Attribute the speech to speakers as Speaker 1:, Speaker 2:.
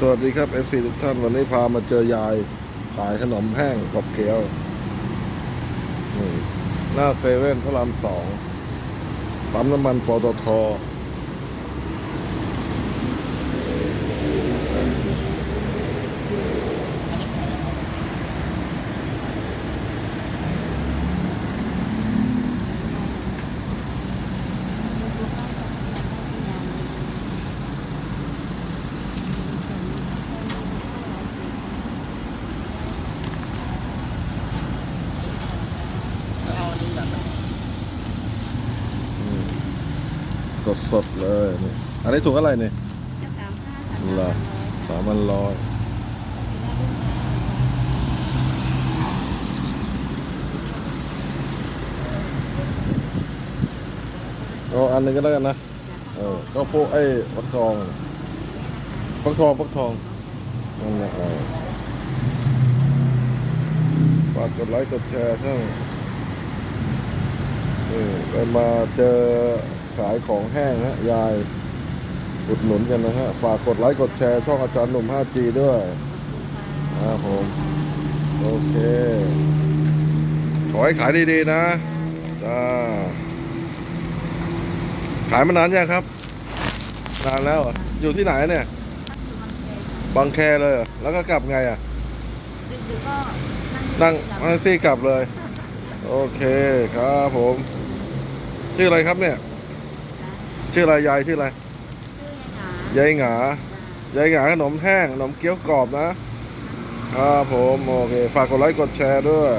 Speaker 1: สวัสดีครับ FC ทุกท่านวันนี้พามาเจอยายขายขนมแห้งกรอบเกี๊ยวหน้าเซเว่นพระรามสองปั๊มน้ำมันปตท สดสดๆเลยนี่อันนี้ถูกอะไรเนี่ย
Speaker 2: จะสามห้าสาม
Speaker 1: เหรอสามพันร้อยเอาอันหนึงก็แล้วกันนะ เออก็พวกไอ้ฟักทองฟักทองฟักทองนั่นแหละเออฝากกดไลค์กดแชร์ทั้งนี่ได้มาเจอ ขายของแห้งฮะยายอุดหนุนกันนะฮะฝากกดไลค์กดแชร์ช่องอาจารย์หนุ่ม 5G ด้วยครับผมโอเค ขอให้ขายดีๆนะจ้าขายมานานยังครับ นานแล้วออยู่ที่ไหนเนี่ย บางแคเลยเหรอแล้วก็กลับไงอะนั่งนั่งซี่กลับเลย โอเคครับผม ชื่ออะไรครับเนี่ย ชื่ออะไรยายชื่ออะไร
Speaker 2: ชื่อยังไง
Speaker 1: ยายหงายายหงาขนมแห้งขนมเกี๊ยวกรอบนะครับผมโอเคฝากกดไลค์กดแชร์ด้วย